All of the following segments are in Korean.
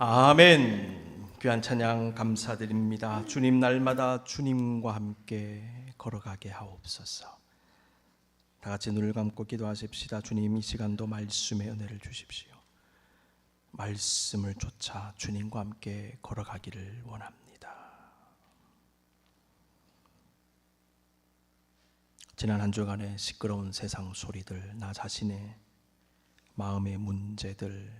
아멘. 귀한 찬양 감사드립니다. 주님 날마다 주님과 함께 걸어가게 하옵소서. 다 같이 눈을 감고 기도하십시다. 주님 이 시간도 말씀의 은혜를 주십시오. 말씀을 쫓아 주님과 함께 걸어가기를 원합니다. 지난 한 주간의 시끄러운 세상 소리들, 나 자신의 마음의 문제들,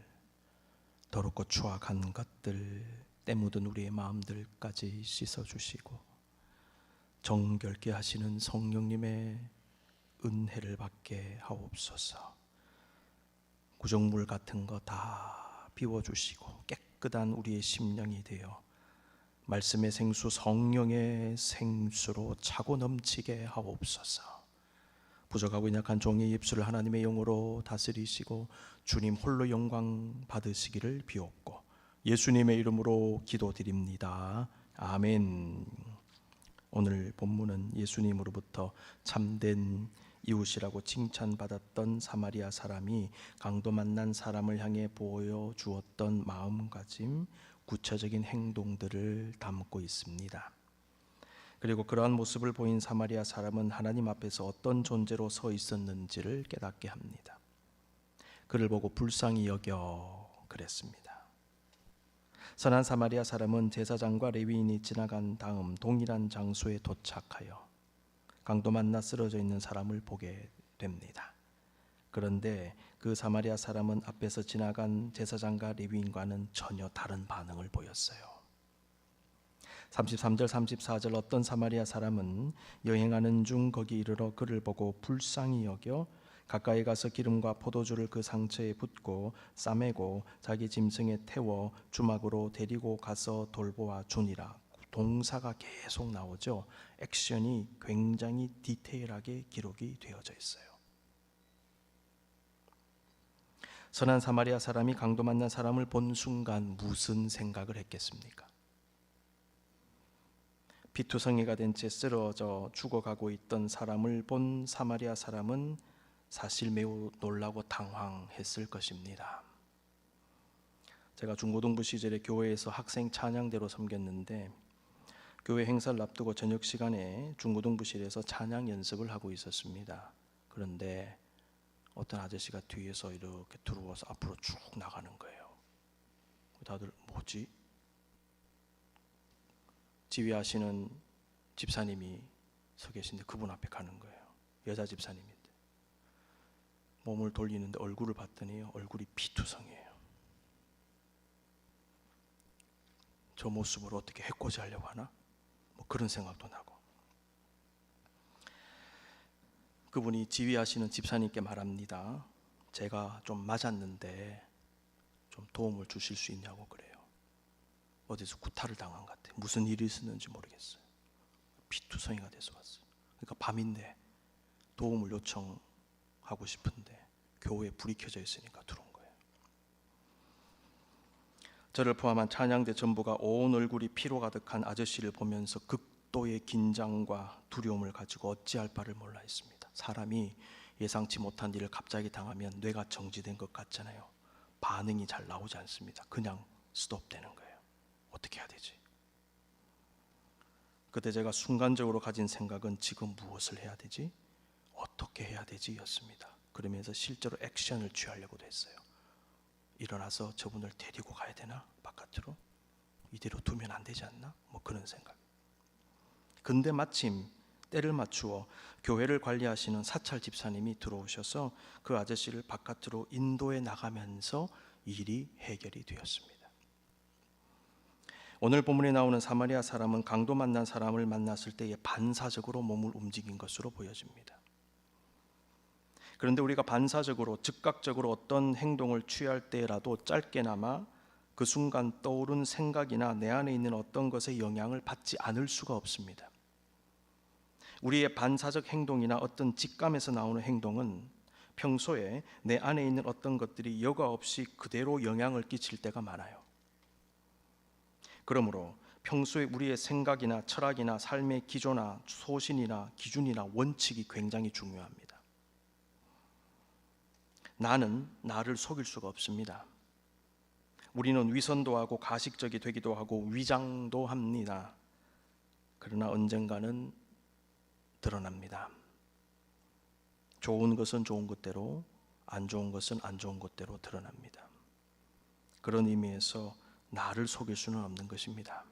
더럽고 추악한 것들 때 묻은 우리의 마음들까지 씻어 주시고 정결케 하시는 성령님의 은혜를 받게 하옵소서. 구정물 같은 거 다 비워 주시고 깨끗한 우리의 심령이 되어 말씀의 생수 성령의 생수로 차고 넘치게 하옵소서. 부족하고 약한 종의 입술을 하나님의 영으로 다스리시고 주님 홀로 영광 받으시기를 비옵고 예수님의 이름으로 기도드립니다. 아멘. 오늘 본문은 예수님으로부터 참된 이웃이라고 칭찬받았던 사마리아 사람이 강도 만난 사람을 향해 보여 주었던 마음가짐, 구체적인 행동들을 담고 있습니다. 그리고 그러한 모습을 보인 사마리아 사람은 하나님 앞에서 어떤 존재로 서 있었는지를 깨닫게 합니다. 그를 보고 불쌍히 여겨 그랬습니다. 선한 사마리아 사람은 제사장과 레위인이 지나간 다음 동일한 장소에 도착하여 강도 만나 쓰러져 있는 사람을 보게 됩니다. 그런데 그 사마리아 사람은 앞에서 지나간 제사장과 레위인과는 전혀 다른 반응을 보였어요. 33절 34절 어떤 사마리아 사람은 여행하는 중 거기 이르러 그를 보고 불쌍히 여겨 가까이 가서 기름과 포도주를 그 상처에 붓고 싸매고 자기 짐승에 태워 주막으로 데리고 가서 돌보아 주니라. 동사가 계속 나오죠. 액션이 굉장히 디테일하게 기록이 되어져 있어요. 선한 사마리아 사람이 강도 만난 사람을 본 순간 무슨 생각을 했겠습니까? 피투성이가 된 채 쓰러져 죽어가고 있던 사람을 본 사마리아 사람은 사실 매우 놀라고 당황했을 것입니다. 제가 중고등부 시절에 교회에서 학생 찬양대로 섬겼는데 교회 행사를 앞두고 저녁 시간에 중고등부실에서 찬양 연습을 하고 있었습니다. 그런데 어떤 아저씨가 뒤에서 이렇게 들어와서 앞으로 쭉 나가는 거예요. 다들 뭐지? 지휘하시는 집사님이 서 계신데 그분 앞에 가는 거예요. 여자 집사님인데 몸을 돌리는데 얼굴을 봤더니요 얼굴이 피투성이에요. 저 모습을 어떻게 해코지 하려고 하나? 뭐 그런 생각도 나고 그분이 지휘하시는 집사님께 말합니다. 제가 좀 맞았는데 좀 도움을 주실 수 있냐고 그래요. 어디서 구타를 당한 것 같아. 무슨 일이 있었는지 모르겠어요. 피투성이가 돼서 왔어요. 그러니까 밤인데 도움을 요청하고 싶은데 교회에 불이 켜져 있으니까 들어온 거예요. 저를 포함한 찬양대 전부가 온 얼굴이 피로 가득한 아저씨를 보면서 극도의 긴장과 두려움을 가지고 어찌할 바를 몰라 했습니다. 사람이 예상치 못한 일을 갑자기 당하면 뇌가 정지된 것 같잖아요. 반응이 잘 나오지 않습니다. 그냥 스톱되는 거예요. 어떻게 해야 되지? 그때 제가 순간적으로 가진 생각은 지금 무엇을 해야 되지? 어떻게 해야 되지? 였습니다. 그러면서 실제로 액션을 취하려고 했어요. 일어나서 저분을 데리고 가야 되나? 바깥으로? 이대로 두면 안 되지 않나? 뭐 그런 생각. 근데 마침 때를 맞추어 교회를 관리하시는 사찰 집사님이 들어오셔서 그 아저씨를 바깥으로 인도해 나가면서 일이 해결이 되었습니다. 오늘 본문에 나오는 사마리아 사람은 강도 만난 사람을 만났을 때에 반사적으로 몸을 움직인 것으로 보여집니다. 그런데 우리가 반사적으로 즉각적으로 어떤 행동을 취할 때라도 짧게나마 그 순간 떠오른 생각이나 내 안에 있는 어떤 것에 영향을 받지 않을 수가 없습니다. 우리의 반사적 행동이나 어떤 직감에서 나오는 행동은 평소에 내 안에 있는 어떤 것들이 여과 없이 그대로 영향을 끼칠 때가 많아요. 그러므로 평소에 우리의 생각이나 철학이나 삶의 기조나 소신이나 기준이나 원칙이 굉장히 중요합니다. 나는 나를 속일 수가 없습니다. 우리는 위선도 하고 가식적이 되기도 하고 위장도 합니다. 그러나 언젠가는 드러납니다. 좋은 것은 좋은 것대로, 안 좋은 것은 안 좋은 것대로 드러납니다. 그런 의미에서 나를 속일 수는 없는 것입니다.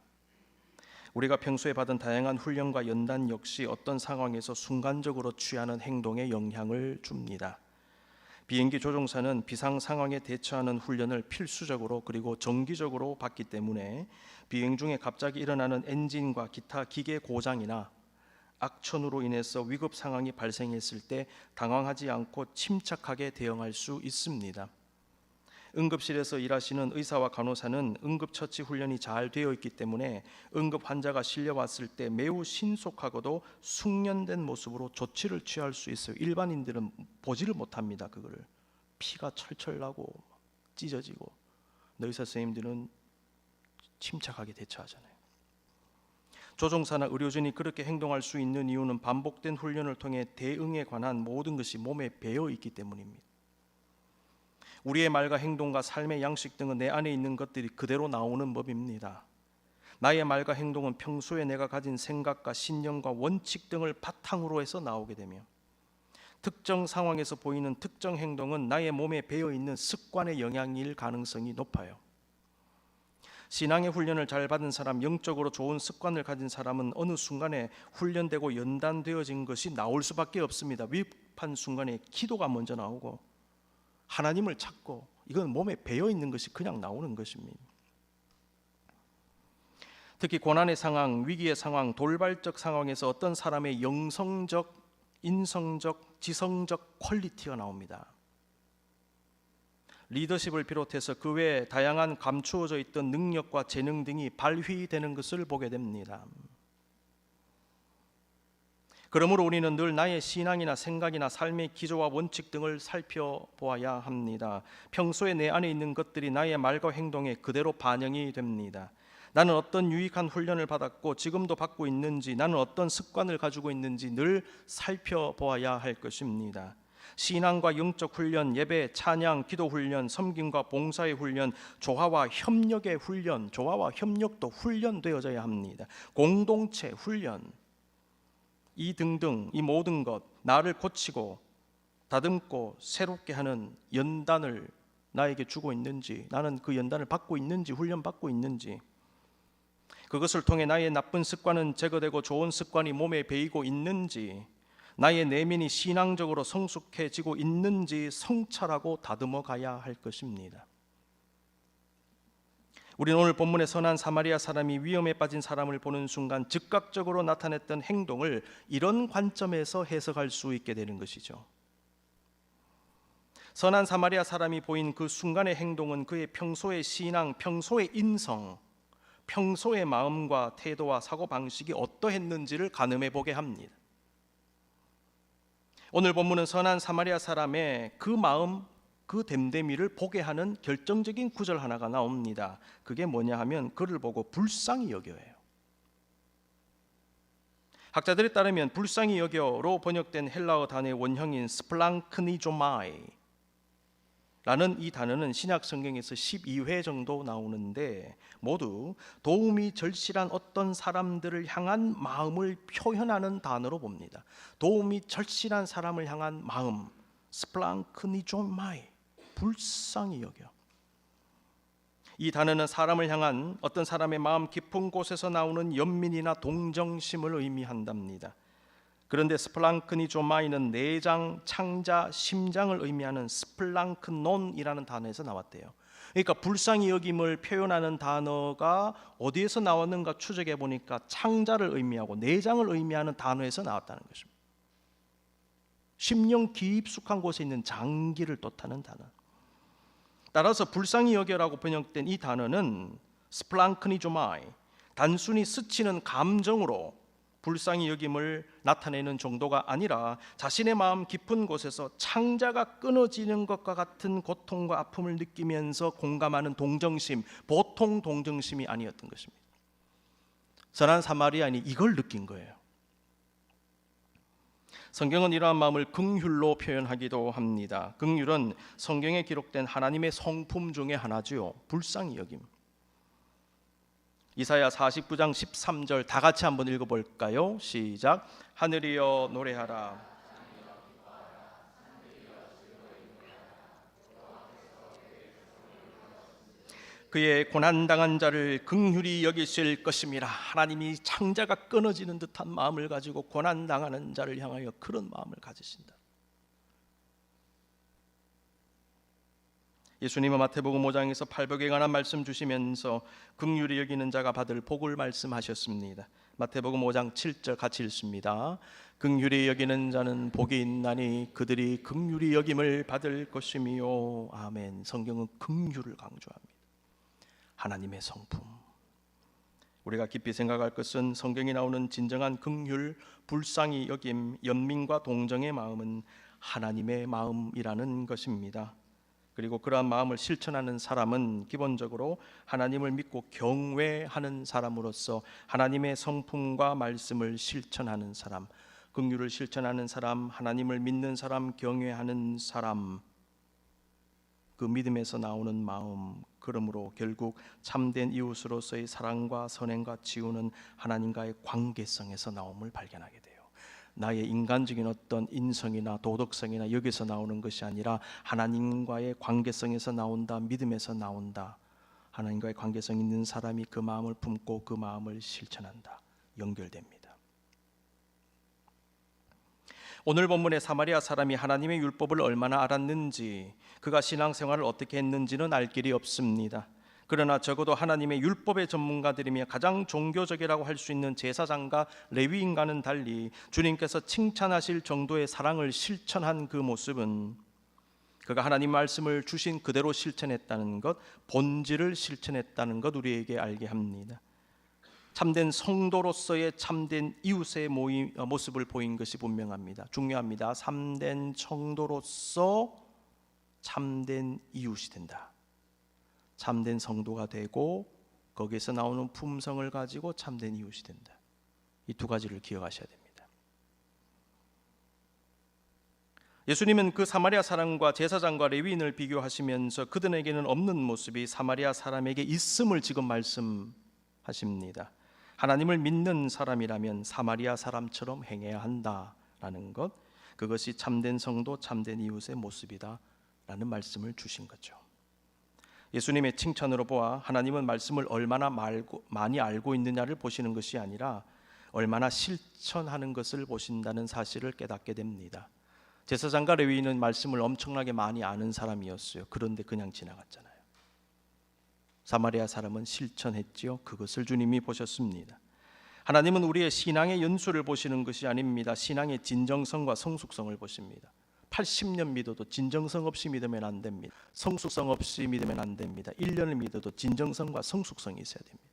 우리가 평소에 받은 다양한 훈련과 연단 역시 어떤 상황에서 순간적으로 취하는 행동에 영향을 줍니다. 비행기 조종사는 비상 상황에 대처하는 훈련을 필수적으로 그리고 정기적으로 받기 때문에 비행 중에 갑자기 일어나는 엔진과 기타 기계 고장이나 악천후로 인해서 위급 상황이 발생했을 때 당황하지 않고 침착하게 대응할 수 있습니다. 응급실에서 일하시는 의사와 간호사는 응급처치 훈련이 잘 되어 있기 때문에 응급 환자가 실려왔을 때 매우 신속하고도 숙련된 모습으로 조치를 취할 수 있어요. 일반인들은 보지를 못합니다. 그거를 피가 철철 나고 찢어지고 의사 선생님들은 침착하게 대처하잖아요. 조종사나 의료진이 그렇게 행동할 수 있는 이유는 반복된 훈련을 통해 대응에 관한 모든 것이 몸에 배어 있기 때문입니다. 우리의 말과 행동과 삶의 양식 등은 내 안에 있는 것들이 그대로 나오는 법입니다. 나의 말과 행동은 평소에 내가 가진 생각과 신념과 원칙 등을 바탕으로 해서 나오게 되며 특정 상황에서 보이는 특정 행동은 나의 몸에 배어 있는 습관의 영향일 가능성이 높아요. 신앙의 훈련을 잘 받은 사람, 영적으로 좋은 습관을 가진 사람은 어느 순간에 훈련되고 연단되어진 것이 나올 수밖에 없습니다. 위급한 순간에 기도가 먼저 나오고 하나님을 찾고 이건 몸에 배어 있는 것이 그냥 나오는 것입니다. 특히 고난의 상황, 위기의 상황, 돌발적 상황에서 어떤 사람의 영성적, 인성적, 지성적 퀄리티가 나옵니다. 리더십을 비롯해서 그 외에 다양한 감추어져 있던 능력과 재능 등이 발휘되는 것을 보게 됩니다. 그러므로 우리는 늘 나의 신앙이나 생각이나 삶의 기조와 원칙 등을 살펴보아야 합니다. 평소에 내 안에 있는 것들이 나의 말과 행동에 그대로 반영이 됩니다. 나는 어떤 유익한 훈련을 받았고 지금도 받고 있는지, 나는 어떤 습관을 가지고 있는지 늘 살펴보아야 할 것입니다. 신앙과 영적 훈련, 예배, 찬양, 기도 훈련, 섬김과 봉사의 훈련, 조화와 협력의 훈련, 조화와 협력도 훈련되어져야 합니다. 공동체 훈련, 이 등등 이 모든 것 나를 고치고 다듬고 새롭게 하는 연단을 나에게 주고 있는지 나는 그 연단을 받고 있는지 훈련 받고 있는지 그것을 통해 나의 나쁜 습관은 제거되고 좋은 습관이 몸에 배이고 있는지 나의 내면이 신앙적으로 성숙해지고 있는지 성찰하고 다듬어 가야 할 것입니다. 우리는 오늘 본문의 선한 사마리아 사람이 위험에 빠진 사람을 보는 순간 즉각적으로 나타냈던 행동을 이런 관점에서 해석할 수 있게 되는 것이죠. 선한 사마리아 사람이 보인 그 순간의 행동은 그의 평소의 신앙, 평소의 인성, 평소의 마음과 태도와 사고 방식이 어떠했는지를 가늠해 보게 합니다. 오늘 본문은 선한 사마리아 사람의 그 마음, 그 됨됨이를 보게 하는 결정적인 구절 하나가 나옵니다. 그게 뭐냐 하면 그를 보고 불쌍히 여겨요. 학자들에 따르면 불쌍히 여겨로 번역된 헬라어 단어의 원형인 스플랑크니조마이 라는 이 단어는 신약 성경에서 12회 정도 나오는데 모두 도움이 절실한 어떤 사람들을 향한 마음을 표현하는 단어로 봅니다. 도움이 절실한 사람을 향한 마음, 스플랑크니조마이 불쌍히 여겨. 이 단어는 사람을 향한 어떤 사람의 마음 깊은 곳에서 나오는 연민이나 동정심을 의미한답니다. 그런데 스플랑크니 조마이는 내장, 창자, 심장을 의미하는 스플랑크논이라는 단어에서 나왔대요. 그러니까 불쌍히 여김을 표현하는 단어가 어디에서 나왔는가 추적해 보니까 창자를 의미하고 내장을 의미하는 단어에서 나왔다는 것입니다. 심령 깊숙한 곳에 있는 장기를 뜻하는 단어. 따라서 불쌍히 여겨라고 번역된 이 단어는 스플랑크니조마이 단순히 스치는 감정으로 불쌍히 여김을 나타내는 정도가 아니라 자신의 마음 깊은 곳에서 창자가 끊어지는 것과 같은 고통과 아픔을 느끼면서 공감하는 동정심, 보통 동정심이 아니었던 것입니다. 선한 사마리아인이 이걸 느낀 거예요. 성경은 이러한 마음을 긍휼로 표현하기도 합니다. 긍휼은 성경에 기록된 하나님의 성품 중에 하나지요. 불쌍히 여김. 이사야 49장 13절 다 같이 한번 읽어 볼까요? 시작. 하늘이여 노래하라. 그의 고난 당한 자를 긍휼히 여기실 것임이라. 하나님이 창자가 끊어지는 듯한 마음을 가지고 고난 당하는 자를 향하여 그런 마음을 가지신다. 예수님은 마태복음 5장에서 팔복에 관한 말씀 주시면서 긍휼히 여기는 자가 받을 복을 말씀하셨습니다. 마태복음 5장 7절 같이 읽습니다. 긍휼히 여기는 자는 복이 있나니 그들이 긍휼히 여김을 받을 것이미요. 아멘. 성경은 긍휼을 강조합니다. 하나님의 성품. 우리가 깊이 생각할 것은 성경에 나오는 진정한 긍휼, 불쌍히 여김, 연민과 동정의 마음은 하나님의 마음이라는 것입니다. 그리고 그러한 마음을 실천하는 사람은 기본적으로 하나님을 믿고 경외하는 사람으로서 하나님의 성품과 말씀을 실천하는 사람, 긍휼을 실천하는 사람, 하나님을 믿는 사람, 경외하는 사람, 그 믿음에서 나오는 마음, 그러므로 결국 참된 이웃으로서의 사랑과 선행과 치유는 하나님과의 관계성에서 나옴을 발견하게 돼요. 나의 인간적인 어떤 인성이나 도덕성이나 여기서 나오는 것이 아니라 하나님과의 관계성에서 나온다, 믿음에서 나온다. 하나님과의 관계성 있는 사람이 그 마음을 품고 그 마음을 실천한다. 연결됩니다. 오늘 본문의 사마리아 사람이 하나님의 율법을 얼마나 알았는지, 그가 신앙생활을 어떻게 했는지는 알 길이 없습니다. 그러나 적어도 하나님의 율법의 전문가들이며 가장 종교적이라고 할 수 있는 제사장과 레위인과는 달리 주님께서 칭찬하실 정도의 사랑을 실천한 그 모습은 그가 하나님 말씀을 주신 그대로 실천했다는 것, 본질을 실천했다는 것 우리에게 알게 합니다. 참된 성도로서의 참된 이웃의 모임, 어, 모습을 보인 것이 분명합니다. 중요합니다. 참된 성도로서 참된 이웃이 된다. 참된 성도가 되고 거기에서 나오는 품성을 가지고 참된 이웃이 된다. 이 두 가지를 기억하셔야 됩니다. 예수님은 그 사마리아 사람과 제사장과 레위인을 비교하시면서 그들에게는 없는 모습이 사마리아 사람에게 있음을 지금 말씀하십니다. 하나님을 믿는 사람이라면 사마리아 사람처럼 행해야 한다라는 것, 그것이 참된 성도, 참된 이웃의 모습이다라는 말씀을 주신 거죠. 예수님의 칭찬으로 보아 하나님은 말씀을 얼마나 말고, 많이 알고 있느냐를 보시는 것이 아니라 얼마나 실천하는 것을 보신다는 사실을 깨닫게 됩니다. 제사장과 레위인은 말씀을 엄청나게 많이 아는 사람이었어요. 그런데 그냥 지나갔잖아요. 사마리아 사람은 실천했지요. 그것을 주님이 보셨습니다. 하나님은 우리의 신앙의 연수를 보시는 것이 아닙니다. 신앙의 진정성과 성숙성을 보십니다. 80년 믿어도 진정성 없이 믿으면 안 됩니다. 성숙성 없이 믿으면 안 됩니다. 1년을 믿어도 진정성과 성숙성이 있어야 됩니다.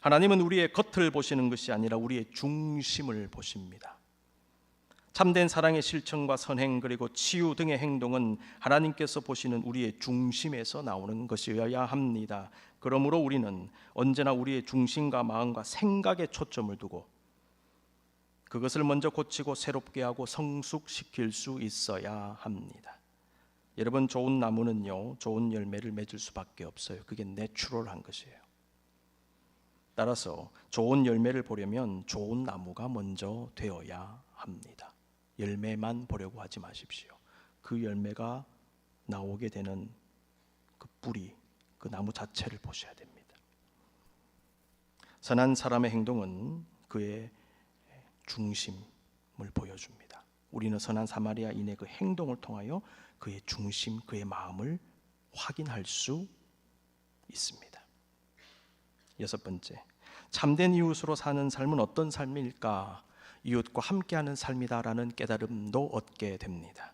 하나님은 우리의 겉을 보시는 것이 아니라 우리의 중심을 보십니다. 참된 사랑의 실천과 선행 그리고 치유 등의 행동은 하나님께서 보시는 우리의 중심에서 나오는 것이어야 합니다. 그러므로 우리는 언제나 우리의 중심과 마음과 생각에 초점을 두고 그것을 먼저 고치고 새롭게 하고 성숙시킬 수 있어야 합니다. 여러분 좋은 나무는요 좋은 열매를 맺을 수밖에 없어요. 그게 내추럴한 것이에요. 따라서 좋은 열매를 보려면 좋은 나무가 먼저 되어야 합니다. 열매만 보려고 하지 마십시오. 그 열매가 나오게 되는 그 뿌리, 그 나무 자체를 보셔야 됩니다. 선한 사람의 행동은 그의 중심을 보여줍니다. 우리는 선한 사마리아인의 그 행동을 통하여 그의 중심, 그의 마음을 확인할 수 있습니다. 여섯 번째, 참된 이웃으로 사는 삶은 어떤 삶일까? 이웃과 함께하는 삶이다라는 깨달음도 얻게 됩니다.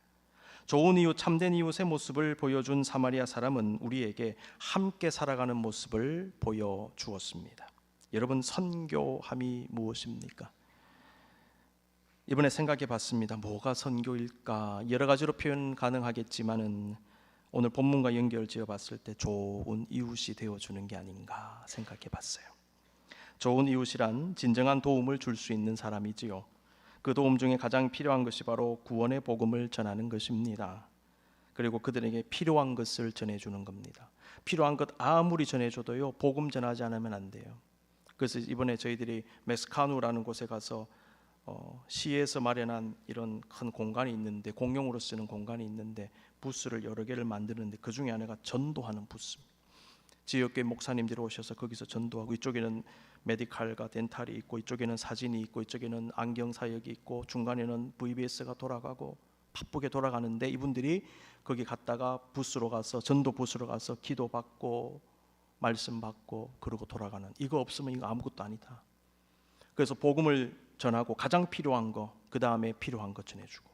좋은 이웃, 참된 이웃의 모습을 보여준 사마리아 사람은 우리에게 함께 살아가는 모습을 보여주었습니다. 여러분 선교함이 무엇입니까? 이번에 생각해 봤습니다. 뭐가 선교일까? 여러 가지로 표현 가능하겠지만은 오늘 본문과 연결 지어 봤을 때 좋은 이웃이 되어 주는 게 아닌가 생각해 봤어요. 좋은 이웃이란 진정한 도움을 줄 수 있는 사람이지요. 그 도움 중에 가장 필요한 것이 바로 구원의 복음을 전하는 것입니다. 그리고 그들에게 필요한 것을 전해주는 겁니다. 필요한 것 아무리 전해줘도요 복음 전하지 않으면 안 돼요. 그래서 이번에 저희들이 멕스카누라는 곳에 가서 어, 시에서 마련한 이런 큰 공간이 있는데 공용으로 쓰는 공간이 있는데 부스를 여러 개를 만드는데 그 중에 하나가 전도하는 부스입니다. 지역계 목사님들이 오셔서 거기서 전도하고 이쪽에는 메디칼과 덴탈이 있고 이쪽에는 사진이 있고 이쪽에는 안경 사역이 있고 중간에는 VBS가 돌아가고 바쁘게 돌아가는데 이분들이 거기 갔다가 부스로 가서 전도 부스로 가서 기도 받고 말씀 받고 그러고 돌아가는 이거 없으면 이거 아무것도 아니다. 그래서 복음을 전하고 가장 필요한 거 그 다음에 필요한 것 전해주고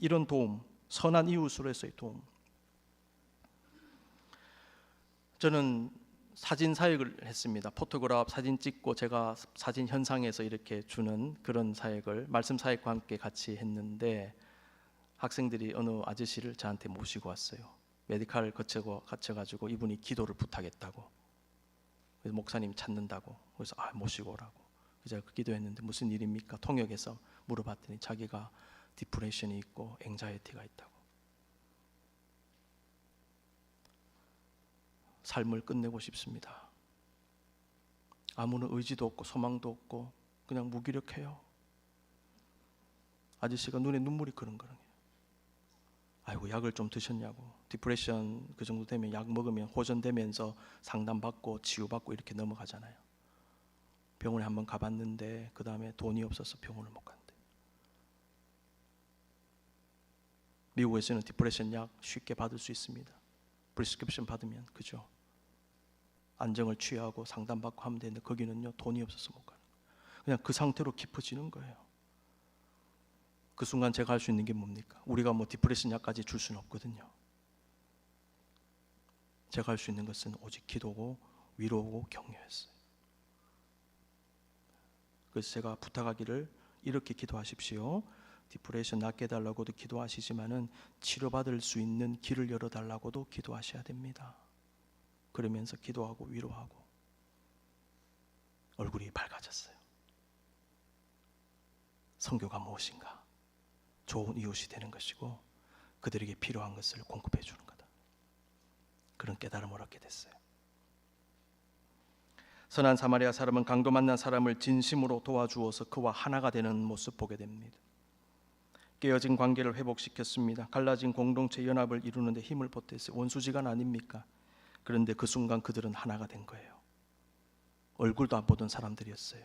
이런 도움 선한 이웃으로서의 도움 저는 사진 사역을 했습니다. 포토그래프 사진 찍고 제가 사진 현상에서 이렇게 주는 그런 사역을 말씀 사역과 함께 같이 했는데 학생들이 어느 아저씨를 저한테 모시고 왔어요. 메디칼 거쳐고 갇혀 가지고 이분이 기도를 부탁했다고. 그래서 목사님 찾는다고. 그래서 아 모시고 오라고. 제가 그 기도했는데 무슨 일입니까? 통역에서 물어봤더니 자기가 디프레션이 있고 앵자이티가 있다고. 삶을 끝내고 싶습니다. 아무런 의지도 없고 소망도 없고 그냥 무기력해요. 아저씨가 눈에 눈물이 그런 거예요. 아이고 약을 좀 드셨냐고. 디프레션 그 정도 되면 약 먹으면 호전되면서 상담받고 치유받고 이렇게 넘어가잖아요. 병원에 한번 가봤는데 그 다음에 돈이 없어서 병원을 못 간대. 미국에서는 디프레션 약 쉽게 받을 수 있습니다. 프리스크립션 받으면 그죠? 안정을 취하고 상담받고 하면 되는데 거기는요 돈이 없어서 못 거예요. 그냥 그 상태로 깊어지는 거예요. 그 순간 제가 할 수 있는 게 뭡니까? 우리가 뭐 디프레션 약까지 줄 수는 없거든요. 제가 할 수 있는 것은 오직 기도고 위로고 격려했어요. 그래서 제가 부탁하기를 이렇게 기도하십시오. 디프레션 낫게 해달라고도 기도하시지만은 치료받을 수 있는 길을 열어 달라고도 기도하셔야 됩니다. 그러면서 기도하고 위로하고 얼굴이 밝아졌어요. 성교가 무엇인가? 좋은 이웃이 되는 것이고 그들에게 필요한 것을 공급해 주는 거다. 그런 깨달음을 얻게 됐어요. 선한 사마리아 사람은 강도 만난 사람을 진심으로 도와주어서 그와 하나가 되는 모습 보게 됩니다. 깨어진 관계를 회복시켰습니다. 갈라진 공동체 연합을 이루는데 힘을 보탰어요. 원수지간 아닙니까? 그런데 그 순간 그들은 하나가 된 거예요. 얼굴도 안 보던 사람들이었어요.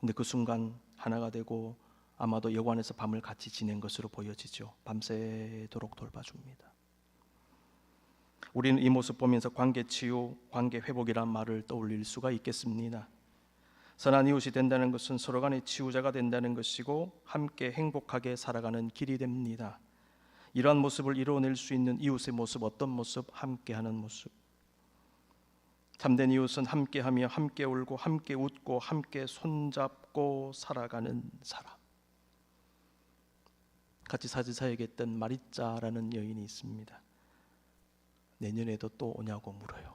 근데 그 순간 하나가 되고 아마도 여관에서 밤을 같이 지낸 것으로 보여지죠. 밤새도록 돌봐줍니다. 우리는 이 모습 보면서 관계 치유, 관계 회복이란 말을 떠올릴 수가 있겠습니다. 선한 이웃이 된다는 것은 서로 간의 치유자가 된다는 것이고 함께 행복하게 살아가는 길이 됩니다. 이러한 모습을 이루어낼 수 있는 이웃의 모습 어떤 모습? 함께하는 모습. 참된 이웃은 함께하며 함께 울고 함께 웃고 함께 손잡고 살아가는 사람. 같이 사지사역했던 마리짜라는 여인이 있습니다. 내년에도 또 오냐고 물어요.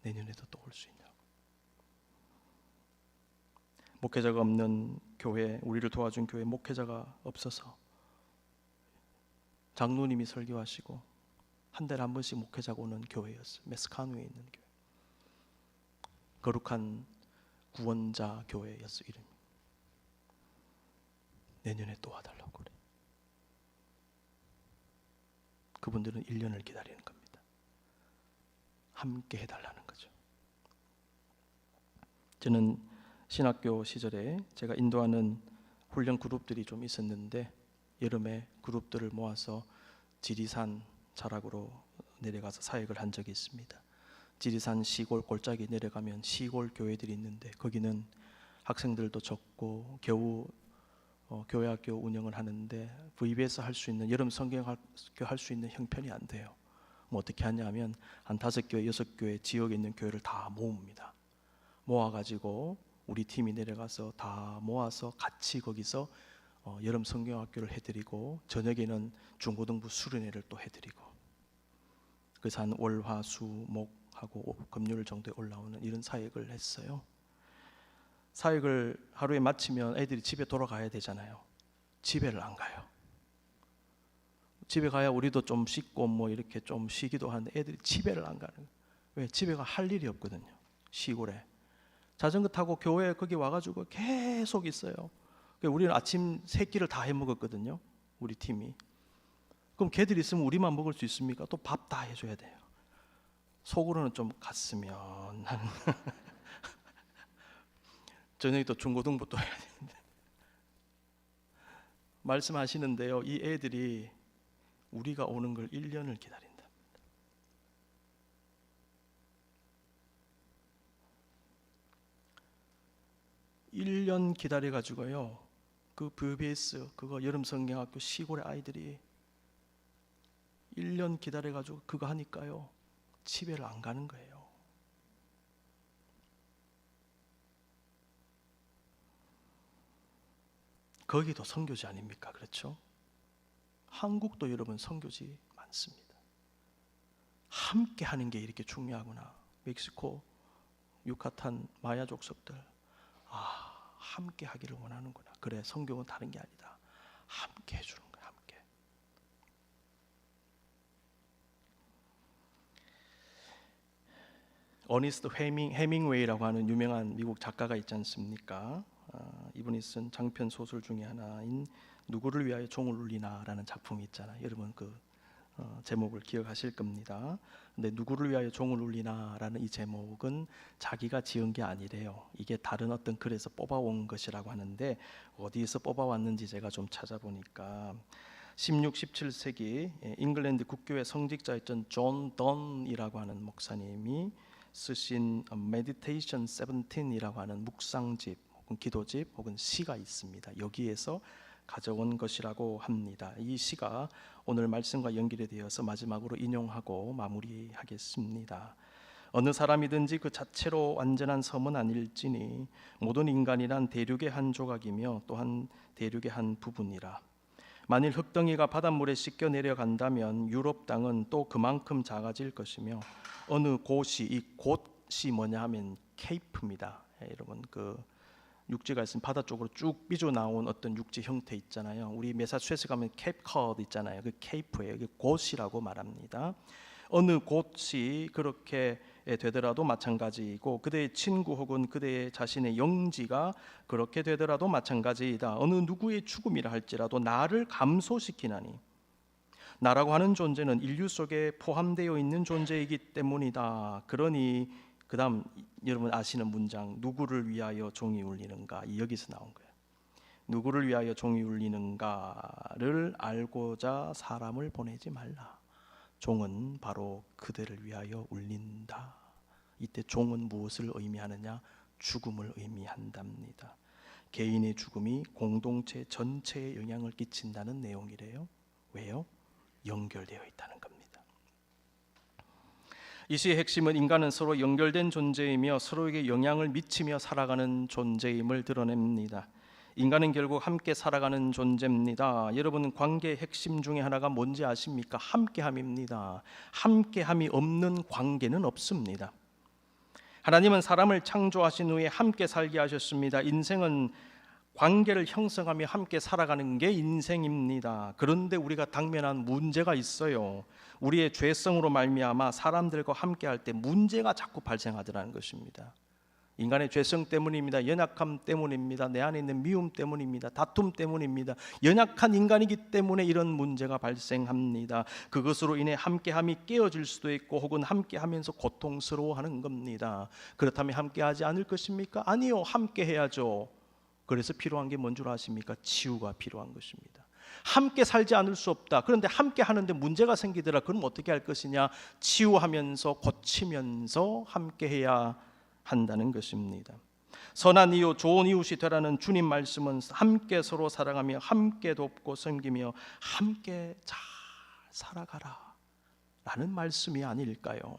내년에도 또 올 수 있냐고. 목회자가 없는 교회, 우리를 도와준 교회 목회자가 없어서 장로님이 설교하시고 한 달에 한 번씩 목회자가 오는 교회였어요. 메스카누에 있는 교회. 거룩한 구원자 교회였어 이름이. 내년에 또 와달라고 그래. 그분들은 1년을 기다리는 겁니다. 함께 해달라는 거죠. 저는 신학교 시절에 제가 인도하는 훈련 그룹들이 좀 있었는데 여름에 그룹들을 모아서 지리산 자락으로 내려가서 사역을 한 적이 있습니다. 지리산 시골 골짜기 내려가면 시골 교회들이 있는데 거기는 학생들도 적고 겨우 어, 교회 학교 운영을 하는데 VBS 할 수 있는 여름 성경학교 할 수 있는 형편이 안 돼요. 뭐 어떻게 하냐면 한 다섯 교회 여섯 교회 지역에 있는 교회를 다 모읍니다. 모아가지고 우리 팀이 내려가서 다 모아서 같이 거기서 어, 여름 성경학교를 해드리고 저녁에는 중고등부 수련회를 또 해드리고 그래서 한 월화수목 하고 금요일 정도에 올라오는 이런 사역을 했어요. 사역을 하루에 마치면 애들이 집에 돌아가야 되잖아요. 집에를 안 가요. 집에 가야 우리도 좀 씻고 뭐 이렇게 좀 쉬기도 하는데 애들이 집에를 안 가는 거예요. 왜? 집에가 할 일이 없거든요. 시골에. 자전거 타고 교회 거기 와가지고 계속 있어요. 우리는 아침 세 끼를 다 해 먹었거든요. 우리 팀이. 그럼 걔들 있으면 우리만 먹을 수 있습니까? 또 밥 다 해줘야 돼요. 속으로는 좀 갔으면 하는. 저녁에 또 중고등부 또 해야 되는데. 말씀하시는데요. 이 애들이 우리가 오는 걸 1년을 기다린다. 1년 기다려 가지고요. 그 VBS 그거 여름 성경학교 시골의 아이들이 1년 기다려 가지고 그거 하니까요. 집에를 안 가는 거예요. 거기도 선교지 아닙니까? 그렇죠? 한국도 여러분 선교지 많습니다. 함께 하는 게 이렇게 중요하구나. 멕시코, 유카탄, 마야 족속들 아 함께 하기를 원하는구나. 그래 성경은 다른 게 아니다. 함께 해주는 거야. 함께. 어니스트 해밍 해밍웨이라고 하는 유명한 미국 작가가 있지 않습니까? 아, 이분이 쓴 장편 소설 중에 하나인 누구를 위하여 종을 울리나라는 작품이 있잖아요. 여러분 그 어, 제목을 기억하실 겁니다. 근데 누구를 위하여 종을 울리나라는 이 제목은 자기가 지은 게 아니래요. 이게 다른 어떤 글에서 뽑아온 것이라고 하는데 어디에서 뽑아왔는지 제가 좀 찾아보니까 16, 17세기 예, 잉글랜드 국교회 성직자였던 존 던이라고 하는 목사님이 쓰신 메디테이션 17이라고 하는 묵상집 혹은 기도집 혹은 시가 있습니다. 여기에서 가져온 것이라고 합니다. 이 시가 오늘 말씀과 연결이 되어서 마지막으로 인용하고 마무리하겠습니다. 어느 사람이든지 그 자체로 완전한 섬은 아닐지니 모든 인간이란 대륙의 한 조각이며 또한 대륙의 한 부분이라. 만일 흙덩이가 바닷물에 씻겨 내려간다면 유럽 땅은 또 그만큼 작아질 것이며 어느 곳이 이 곳이 뭐냐 하면 케이프입니다. 예, 여러분 그 육지가 있으면 바다 쪽으로 쭉 삐져 나온 어떤 육지 형태 있잖아요. 우리 메사추세츠 가면 케이프컷 있잖아요. 그 케이프예요. 그 곳이라고 말합니다. 어느 곳이 그렇게 되더라도 마찬가지이고 그대의 친구 혹은 그대의 자신의 영지가 그렇게 되더라도 마찬가지이다. 어느 누구의 죽음이라 할지라도 나를 감소시키나니 나라고 하는 존재는 인류 속에 포함되어 있는 존재이기 때문이다. 그러니 그다음 여러분 아시는 문장 누구를 위하여 종이 울리는가 이 여기서 나온 거예요. 누구를 위하여 종이 울리는가를 알고자 사람을 보내지 말라. 종은 바로 그대를 위하여 울린다. 이때 종은 무엇을 의미하느냐? 죽음을 의미한답니다. 개인의 죽음이 공동체 전체에 영향을 끼친다는 내용이래요. 왜요? 연결되어 있다는 겁니다. 이 시의 핵심은 인간은 서로 연결된 존재이며 서로에게 영향을 미치며 살아가는 존재임을 드러냅니다. 인간은 결국 함께 살아가는 존재입니다. 여러분 관계의 핵심 중에 하나가 뭔지 아십니까? 함께함입니다. 함께함이 없는 관계는 없습니다. 하나님은 사람을 창조하신 후에 함께 살게 하셨습니다. 인생은 관계를 형성하며 함께 살아가는 게 인생입니다. 그런데 우리가 당면한 문제가 있어요. 우리의 죄성으로 말미암아 사람들과 함께 할 때 문제가 자꾸 발생하더라는 것입니다. 인간의 죄성 때문입니다. 연약함 때문입니다. 내 안에 있는 미움 때문입니다. 다툼 때문입니다. 연약한 인간이기 때문에 이런 문제가 발생합니다. 그것으로 인해 함께함이 깨어질 수도 있고 혹은 함께하면서 고통스러워하는 겁니다. 그렇다면 함께하지 않을 것입니까? 아니요, 함께해야죠. 그래서 필요한 게 뭔 줄 아십니까? 치유가 필요한 것입니다. 함께 살지 않을 수 없다. 그런데 함께 하는데 문제가 생기더라. 그럼 어떻게 할 것이냐? 치유하면서 고치면서 함께 해야 한다는 것입니다. 선한 이웃, 좋은 이웃이 되라는 주님 말씀은 함께 서로 사랑하며 함께 돕고 섬기며 함께 잘 살아가라. 라는 말씀이 아닐까요?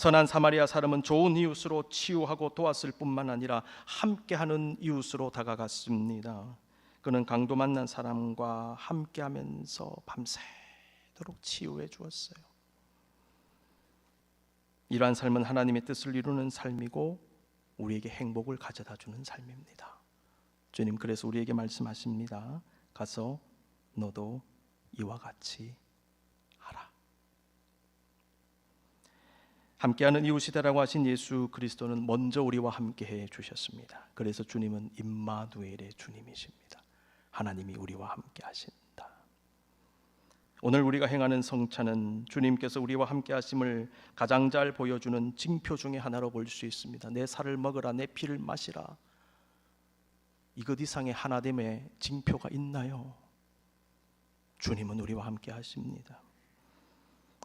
선한 사마리아 사람은 좋은 이웃으로 치유하고 도왔을 뿐만 아니라 함께하는 이웃으로 다가갔습니다. 그는 강도 만난 사람과 함께하면서 밤새도록 치유해 주었어요. 이러한 삶은 하나님의 뜻을 이루는 삶이고 우리에게 행복을 가져다 주는 삶입니다. 주님 그래서 우리에게 말씀하십니다. 가서 너도 이와 같이 하라. 함께하는 이웃이다라고 하신 예수 그리스도는 먼저 우리와 함께해 주셨습니다. 그래서 주님은 임마누엘의 주님이십니다. 하나님이 우리와 함께 하신다. 오늘 우리가 행하는 성찬은 주님께서 우리와 함께 하심을 가장 잘 보여주는 징표 중의 하나로 볼 수 있습니다. 내 살을 먹으라 내 피를 마시라. 이것 이상의 하나됨의 징표가 있나요? 주님은 우리와 함께 하십니다.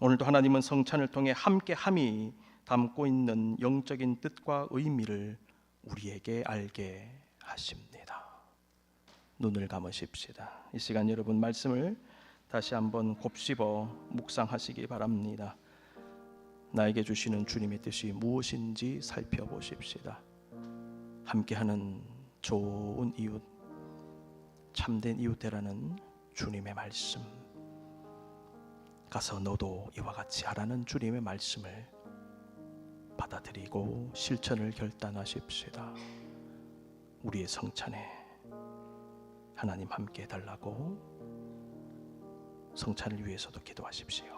오늘도 하나님은 성찬을 통해 함께함이 담고 있는 영적인 뜻과 의미를 우리에게 알게 하십니다. 눈을 감으십시다. 이 시간 여러분 말씀을 다시 한번 곱씹어 묵상하시기 바랍니다. 나에게 주시는 주님의 뜻이 무엇인지 살펴보십시다. 함께하는 좋은 이웃, 참된 이웃 되라는 주님의 말씀. 가서 너도 이와 같이 하라는 주님의 말씀을 받아들이고 실천을 결단하십시다. 우리의 성찬에 하나님 함께 해달라고 성찬을 위해서도 기도하십시오.